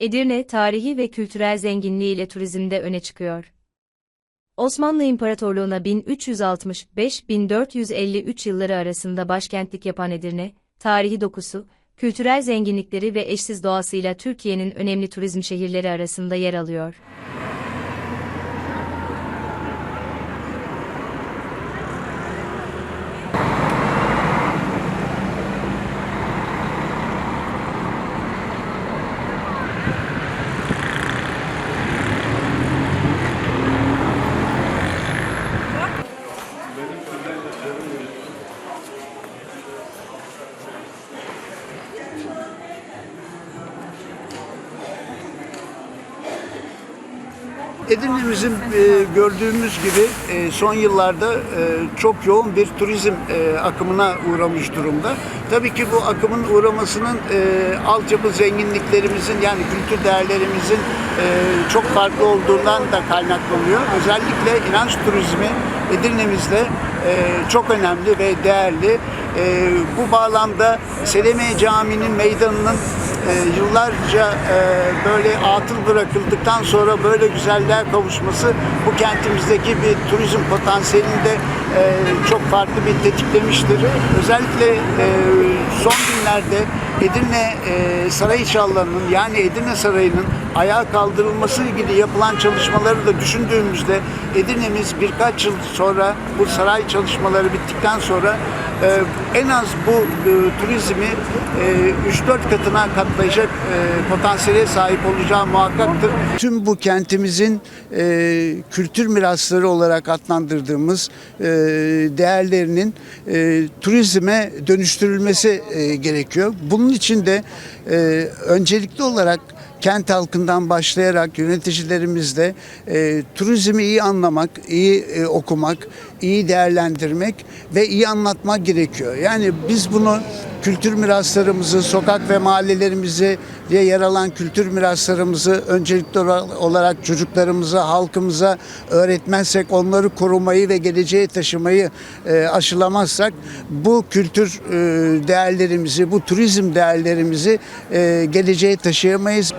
Edirne, tarihi ve kültürel zenginliğiyle turizmde öne çıkıyor. Osmanlı İmparatorluğu'na 1365-1453 yılları arasında başkentlik yapan Edirne, tarihi dokusu, kültürel zenginlikleri ve eşsiz doğasıyla Türkiye'nin önemli turizm şehirleri arasında yer alıyor. Edirne'mizin e, gördüğümüz gibi e, son yıllarda e, çok yoğun bir turizm e, akımına uğramış durumda. Tabii ki bu akımın uğramasının e, altyapı zenginliklerimizin yani kültür değerlerimizin e, çok farklı olduğundan da kaynaklanıyor. Özellikle inanç turizmi Edirne'mizde e, çok önemli ve değerli. E, bu bağlamda Selemiye Camii'nin meydanının e, yıllarca e, böyle atıl bırakıldıktan sonra böyle güzelliğe kavuşması bu kentimizdeki bir turizm potansiyelini de e, çok farklı bir tetiklemiştir. Özellikle e, son günlerde Edirne e, Sarayiçalları'nın yani Edirne Sarayı'nın ayağa kaldırılması ilgili yapılan çalışmaları da düşündüğümüzde Edirne'miz birkaç yıl sonra bu saray çalışmaları bittikten sonra e, en az bu e, turizmi e, 3-4 katına katlayacak e, potansiyele sahip olacağı muhakkaktır. Tüm bu kentimizin e, kültür mirasları olarak adlandırdığımız e, değerlerinin e, turizme dönüştürülmesi e, gerekiyor. Bunun için de e, öncelikli olarak kent halkından başlayarak yöneticilerimizle e, turizmi iyi anlamak, iyi e, okumak, iyi değerlendirmek ve iyi anlatmak gerekiyor. Yani biz bunu kültür miraslarımızı, sokak ve mahallelerimizi diye yer alan kültür miraslarımızı öncelikli olarak çocuklarımıza, halkımıza öğretmezsek, onları korumayı ve geleceğe taşımayı e, aşılamazsak bu kültür e, değerlerimizi, bu turizm değerlerimizi e, geleceğe taşıyamayız.